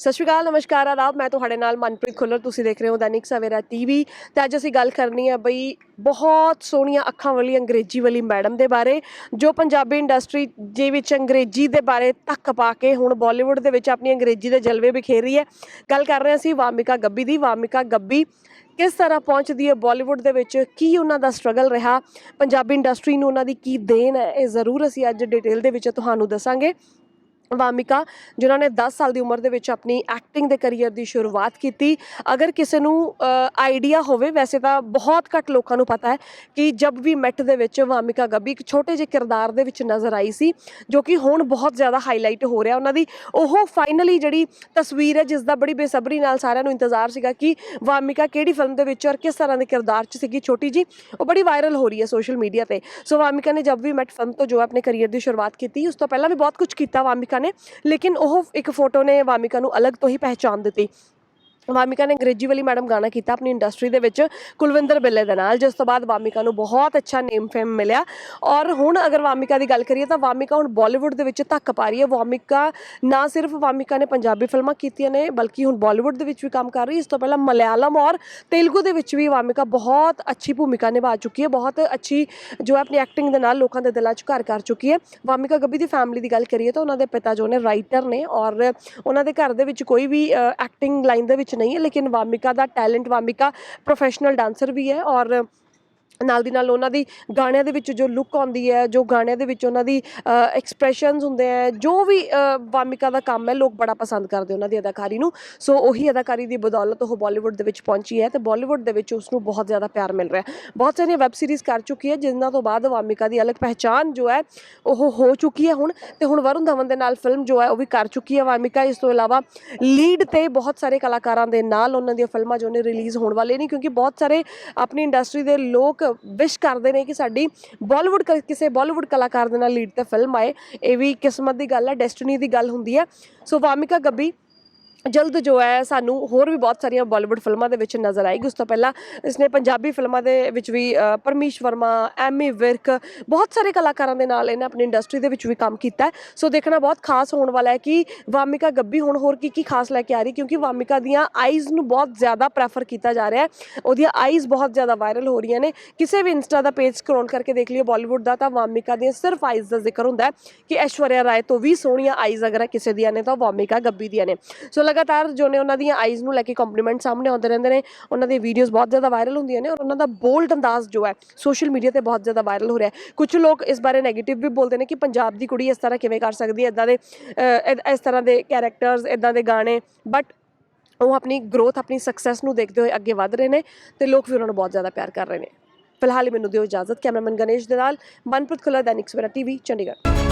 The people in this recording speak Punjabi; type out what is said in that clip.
ਸਤਿ ਸ਼੍ਰੀ ਅਕਾਲ, ਨਮਸਕਾਰ, ਆਦਾਬ। ਮੈਂ ਤੁਹਾਡੇ ਨਾਲ ਮਨਪ੍ਰੀਤ ਖੁੱਲਰ। ਤੁਸੀਂ ਦੇਖ ਰਹੇ ਹੋ ਦੈਨਿਕ ਸਵੇਰਾ ਟੀਵੀ। ਤੇ ਅੱਜ ਅਸੀਂ ਗੱਲ ਕਰਨੀ ਹੈ ਬਈ ਬਹੁਤ ਸੋਹਣੀਆਂ ਅੱਖਾਂ ਵਾਲੀ ਅੰਗਰੇਜ਼ੀ ਵਾਲੀ ਮੈਡਮ ਦੇ ਬਾਰੇ, ਜੋ ਪੰਜਾਬੀ ਇੰਡਸਟਰੀ ਦੇ ਵਿੱਚ ਅੰਗਰੇਜ਼ੀ ਦੇ ਬਾਰੇ ਧੱਕ ਪਾ ਕੇ ਹੁਣ ਬਾਲੀਵੁੱਡ ਦੇ ਵਿੱਚ ਆਪਣੀ ਅੰਗਰੇਜ਼ੀ ਦੇ ਜਲਵੇ ਬਿਖੇਰ ਰਹੀ ਹੈ। ਗੱਲ ਕਰ ਰਹੇ ਹਾਂ ਅਸੀਂ ਵਾਮਿਕਾ ਗੱਬੀ ਦੀ। ਵਾਮਿਕਾ ਗੱਬੀ ਕਿਸ ਤਰ੍ਹਾਂ ਪਹੁੰਚਦੀ ਹੈ ਬਾਲੀਵੁੱਡ ਦੇ ਵਿੱਚ? ਕੀ ਉਹਨਾਂ ਦਾ ਸਟਰਗਲ ਰਿਹਾ? ਪੰਜਾਬੀ ਇੰਡਸਟਰੀ ਨੂੰ ਉਹਨਾਂ ਦੀ ਕੀ ਦੇਣ ਹੈ? ਇਹ ਜ਼ਰੂਰ ਅਸੀਂ ਅੱਜ ਡਿਟੇਲ ਦੇ ਵਿੱਚ ਤੁਹਾਨੂੰ ਦੱਸਾਂਗੇ। ਵਾਮਿਕਾ, ਜਿਨ੍ਹਾਂ ਨੇ 10 ਸਾਲ ਦੀ ਉਮਰ ਦੇ ਵਿੱਚ ਆਪਣੀ ਐਕਟਿੰਗ ਦੇ ਕੈਰੀਅਰ ਦੀ ਸ਼ੁਰੂਆਤ ਕੀਤੀ। ਅਗਰ ਕਿਸੇ ਨੂੰ ਆਈਡੀਆ ਹੋਵੇ, ਵੈਸੇ ਤਾਂ ਬਹੁਤ ਘੱਟ ਲੋਕਾਂ ਨੂੰ ਪਤਾ ਹੈ ਕਿ ਜਬ ਵੀ ਮੈਟ ਦੇ ਵਿੱਚ ਵਾਮਿਕਾ ਗੱਬੀ ਇੱਕ ਛੋਟੇ ਜਿਹੇ ਕਿਰਦਾਰ ਦੇ ਵਿੱਚ ਨਜ਼ਰ ਆਈ ਸੀ, ਜੋ ਕਿ ਹੁਣ ਬਹੁਤ ਜ਼ਿਆਦਾ ਹਾਈਲਾਈਟ ਹੋ ਰਿਹਾ। ਉਹਨਾਂ ਦੀ ਉਹ ਫਾਈਨਲੀ ਜਿਹੜੀ ਤਸਵੀਰ ਹੈ ਜਿਸ ਦਾ ਬੜੀ ਬੇਸਬਰੀ ਨਾਲ ਸਾਰਿਆਂ ਨੂੰ ਇੰਤਜ਼ਾਰ ਸੀਗਾ ਕਿ ਵਾਮਿਕਾ ਕਿਹੜੀ ਫਿਲਮ ਦੇ ਵਿੱਚ ਔਰ ਕਿਸ ਤਰ੍ਹਾਂ ਦੇ ਕਿਰਦਾਰ 'ਚ ਸੀਗੀ ਛੋਟੀ ਜੀ ਉਹ ਬੜੀ ਵਾਇਰਲ ਹੋ ਰਹੀ ਹੈ ਸੋਸ਼ਲ ਮੀਡੀਆ ਤੇ। ਸੋ ਵਾਮਿਕਾ ਨੇ ਜਬ ਵੀ ਮੈਟ ਫਿਲਮ ਤੋਂ ਜੋ ਆਪਣੇ ਕੈਰੀਅਰ ਦੀ ਸ਼ੁਰੂਆਤ ਕੀਤੀ, ਉਸ ਤੋਂ ਪਹਿਲਾਂ ਵੀ ਬਹੁਤ ਕੁਝ ਕੀਤਾ ਵਾਮਿਕਾ ਨੇ। ਲੇਕਿਨ ਉਹ ਇੱਕ ਫੋਟੋ ਨੇ ਵਾਮਿਕਾ ਨੂੰ ਅਲੱਗ ਤੋਂ ਹੀ ਪਹਿਚਾਨ ਦਿੱਤੀ। ਵਾਮਿਕਾ ਨੇ ਅੰਗਰੇਜ਼ੀ ਵਾਲੀ ਮੈਡਮ ਗਾਣਾ ਕੀਤਾ ਆਪਣੀ ਇੰਡਸਟਰੀ ਦੇ ਵਿੱਚ ਕੁਲਵਿੰਦਰ ਬਿੱਲੇ ਦੇ ਨਾਲ, ਜਿਸ ਤੋਂ ਬਾਅਦ ਵਾਮਿਕਾ ਨੂੰ ਬਹੁਤ ਅੱਛਾ ਨੇਮ ਫੇਮ ਮਿਲਿਆ। ਔਰ ਹੁਣ ਅਗਰ ਵਾਮਿਕਾ ਦੀ ਗੱਲ ਕਰੀਏ ਤਾਂ ਵਾਮਿਕਾ ਹੁਣ ਬਾਲੀਵੁੱਡ ਦੇ ਵਿੱਚ ਧੱਕ ਪਾ ਰਹੀ ਹੈ। ਵਾਮਿਕਾ ਨਾ ਸਿਰਫ ਵਾਮਿਕਾ ਨੇ ਪੰਜਾਬੀ ਫਿਲਮਾਂ ਕੀਤੀਆਂ ਨੇ, ਬਲਕਿ ਹੁਣ ਬਾਲੀਵੁੱਡ ਦੇ ਵਿੱਚ ਵੀ ਕੰਮ ਕਰ ਰਹੀ ਇਸ ਤੋਂ ਪਹਿਲਾਂ ਮਲਿਆਲਮ ਔਰ ਤੇਲਗੂ ਦੇ ਵਿੱਚ ਵੀ ਵਾਮਿਕਾ ਬਹੁਤ ਅੱਛੀ ਭੂਮਿਕਾ ਨਿਭਾ ਚੁੱਕੀ ਹੈ। ਬਹੁਤ ਅੱਛੀ ਜੋ ਹੈ ਆਪਣੀ ਐਕਟਿੰਗ ਦੇ ਨਾਲ ਲੋਕਾਂ ਦੇ ਦਿਲਾਂ 'ਚ ਘਰ ਕਰ ਚੁੱਕੀ ਹੈ। ਵਾਮਿਕਾ ਗੱਬੀ ਦੀ ਫੈਮਿਲੀ ਦੀ ਗੱਲ ਕਰੀਏ ਤਾਂ ਉਹਨਾਂ ਦੇ ਪਿਤਾ ਜੋ ਨੇ ਰਾਈਟਰ ਨੇ ਔਰ ਉਹਨਾਂ ਦੇ ਘਰ ਦੇ ਵਿੱਚ ਕੋਈ ਵੀ ਐਕਟਿੰਗ ਲਾਈਨ ਦੇ ਵਿੱਚ ਨਹੀਂ ਹੈ ਲੇਕਿਨ ਵਾਮਿਕਾ ਦਾ ਟੈਲੈਂਟ ਵਾਮਿਕਾ ਪ੍ਰੋਫੈਸ਼ਨਲ ਡਾਂਸਰ ਵੀ ਹੈ ਔਰ ਨਾਲ ਦੀ ਨਾਲ ਉਹਨਾਂ ਦੀ ਗਾਣਿਆਂ ਦੇ ਵਿੱਚ ਜੋ ਲੁੱਕ ਆਉਂਦੀ ਹੈ, ਜੋ ਗਾਣਿਆਂ ਦੇ ਵਿੱਚ ਉਹਨਾਂ ਦੀ ਐਕਸਪ੍ਰੈਸ਼ਨਸ ਹੁੰਦੇ ਆ ਜੋ ਵੀ ਵਾਮਿਕਾ ਦਾ ਕੰਮ ਹੈ, ਲੋਕ ਬੜਾ ਪਸੰਦ ਕਰਦੇ ਉਹਨਾਂ ਦੀ ਅਦਾਕਾਰੀ ਨੂੰ। ਸੋ ਉਹੀ ਅਦਾਕਾਰੀ ਦੀ ਬਦੌਲਤ ਉਹ ਬਾਲੀਵੁੱਡ ਦੇ ਵਿੱਚ ਪਹੁੰਚੀ ਹੈ ਤੇ ਬਾਲੀਵੁੱਡ ਦੇ ਵਿੱਚ ਉਸ ਨੂੰ ਬਹੁਤ ਜ਼ਿਆਦਾ ਪਿਆਰ ਮਿਲ ਰਿਹਾ ਬਹੁਤ ਸਾਰੀਆਂ ਵੈਬ ਸੀਰੀਜ਼ ਕਰ ਚੁੱਕੀ ਹੈ, ਜਿਨ੍ਹਾਂ ਤੋਂ ਬਾਅਦ ਵਾਮਿਕਾ ਦੀ ਅਲੱਗ ਪਹਿਚਾਨ ਜੋ ਹੈ, ਉਹ ਹੋ ਚੁੱਕੀ ਹੈ ਹੁਣ। ਤੇ ਹੁਣ ਵਰੁਣ ਧਵਨ ਦੇ ਨਾਲ ਫਿਲਮ ਜੋ ਹੈ, ਉਹ ਵੀ ਕਰ ਚੁੱਕੀ ਹੈ ਵਾਮਿਕਾ। ਇਸ ਤੋਂ ਇਲਾਵਾ ਲੀਡ ਤੇ ਬਹੁਤ ਸਾਰੇ ਕਲਾਕਾਰਾਂ ਦੇ ਨਾਲ ਉਹਨਾਂ ਦੀਆਂ ਫਿਲਮਾਂ ਜੋ ਨੇ ਰਿਲੀਜ਼ ਹੋਣ ਵਾਲੇ ਨੇ, ਕਿਉਂਕਿ ਬਹੁਤ ਸਾਰੇ ਆਪਣੀ ਇੰਡਸਟਰੀ ਦੇ ਲੋਕ ਵਿਸ਼ ਕਰਦੇ ਨੇ ਕਿ ਸਾਡੀ ਬਾਲੀਵੁੱਡ ਕਿਸੇ ਬਾਲੀਵੁੱਡ ਕਲਾਕਾਰ ਦੇ ਨਾਲ ਲੀਡ ਤੇ ਫਿਲਮ ਆਏ। ਇਹ ਵੀ ਕਿਸਮਤ ਦੀ ਗੱਲ ਹੈ ਡੈਸਟੀਨੀ ਦੀ ਗੱਲ ਹੁੰਦੀ ਹੈ। ਸੋ ਵਾਮਿਕਾ ਗੱਬੀ ਜਲਦ ਜੋ ਹੈ ਸਾਨੂੰ ਹੋਰ ਵੀ ਬਹੁਤ ਸਾਰੀਆਂ ਬਾਲੀਵੁੱਡ ਫਿਲਮਾਂ ਦੇ ਵਿੱਚ ਨਜ਼ਰ ਆਏਗੀ। ਉਸ ਤੋਂ ਪਹਿਲਾਂ ਇਸਨੇ ਪੰਜਾਬੀ ਫਿਲਮਾਂ ਦੇ ਵਿੱਚ ਵੀ ਅ, ਪਰਮੀਸ਼ ਵਰਮਾ ਐਮੀ ਵਿਰਕ ਬਹੁਤ ਸਾਰੇ ਕਲਾਕਾਰਾਂ ਦੇ ਨਾਲ ਇਹਨੇ ਆਪਣੀ ਇੰਡਸਟਰੀ ਦੇ ਵਿੱਚ ਵੀ ਕੰਮ ਕੀਤਾ ਸੋ ਦੇਖਣਾ ਬਹੁਤ ਖਾਸ ਹੋਣ ਵਾਲਾ ਹੈ ਕਿ ਵਾਮਿਕਾ ਗੱਬੀ ਹੁਣ ਹੋਰ ਕੀ ਕੀ ਖਾਸ ਲੈ ਕੇ ਆ ਰਹੀ ਕਿਉਂਕਿ ਵਾਮਿਕਾ ਦੀਆਂ ਆਈਜ਼ ਨੂੰ ਬਹੁਤ ਜ਼ਿਆਦਾ ਪ੍ਰੈਫਰ ਕੀਤਾ ਜਾ ਰਿਹਾ ਹੈ। ਉਹਦੀਆਂ ਆਈਜ਼ ਬਹੁਤ ਜ਼ਿਆਦਾ ਵਾਇਰਲ ਹੋ ਰਹੀਆਂ ਨੇ। ਕਿਸੇ ਵੀ ਇੰਸਟਾ ਦਾ ਪੇਜ ਸਕਰੋਲ ਕਰਕੇ ਦੇਖ ਲਿਓ ਬਾਲੀਵੁੱਡ ਦਾ ਤਾਂ ਵਾਮਿਕਾ ਦੀਆਂ ਸਿਰਫ ਆਈਜ਼ ਦਾ ਜ਼ਿਕਰ ਹੁੰਦਾ ਹੈ ਕਿ ਐਸ਼ਵਰਿਆ ਰਾਏ ਤੋਂ ਵੀ ਸੋਹਣੀਆਂ ਆਈਜ਼ ਅਗਰ ਕਿਸੇ ਦੀਆਂ ਨੇ ਤਾਂ ਵਾਮਿਕਾ ਗੱਬੀ ਦੀਆਂ ਨੇ। ਸੋ ਲਗਾਤਾਰ ਜੋ ਨੇ ਉਹਨਾਂ ਦੀਆਂ ਆਈਜ਼ ਨੂੰ ਲੈ ਕੇ ਕੰਪਲੀਮੈਂਟ ਸਾਹਮਣੇ ਆਉਂਦੇ ਰਹਿੰਦੇ ਨੇ, ਉਹਨਾਂ ਦੀ ਵੀਡੀਓਜ਼ ਬਹੁਤ ਜ਼ਿਆਦਾ ਵਾਇਰਲ ਹੁੰਦੀਆਂ ਨੇ ਔਰ ਉਹਨਾਂ ਦਾ ਬੋਲਡ ਅੰਦਾਜ਼ ਜੋ ਹੈ ਸੋਸ਼ਲ ਮੀਡੀਆ ਤੇ ਬਹੁਤ ਜ਼ਿਆਦਾ ਵਾਇਰਲ ਹੋ ਰਿਹਾ ਹੈ। ਕੁਝ ਲੋਕ ਇਸ ਬਾਰੇ 네ਗੇਟਿਵ ਵੀ ਬੋਲਦੇ ਨੇ ਕਿ ਪੰਜਾਬ ਦੀ ਕੁੜੀ ਇਸ ਤਰ੍ਹਾਂ ਕਿਵੇਂ ਕਰ ਸਕਦੀ ਹੈ ਇਦਾਂ ਦੇ ਇਸ ਤਰ੍ਹਾਂ ਦੇ ਕੈਰੈਕਟਰਸ ਇਦਾਂ ਦੇ ਗਾਣੇ ਬਟ ਉਹ ਆਪਣੀ ਗਰੋਥ ਆਪਣੀ ਸਕਸੈਸ ਨੂੰ ਦੇਖਦੇ ਹੋਏ ਅੱਗੇ ਵਧ ਰਹੇ ਨੇ ਤੇ ਲੋਕ ਵੀ ਉਹਨਾਂ ਨੂੰ ਬਹੁਤ ਜ਼ਿਆਦਾ ਪਿਆਰ ਕਰ ਰਹੇ ਨੇ। ਫਿਲਹਾਲ ਮੈਨੂੰ ਦਿਓ ਇਜਾਜ਼ਤ, ਕੈਮਰਾਮੈਨ ਗਣੇਸ਼ ਦੇ ਨਾਲ, ਮਨਪ੍ਰੀਤ ਖੁੱਲਾ ਦੈਨਿਕ ਸਵੇਰਾ ਟੀਵੀ, ਚੰਡੀਗੜ੍ਹ।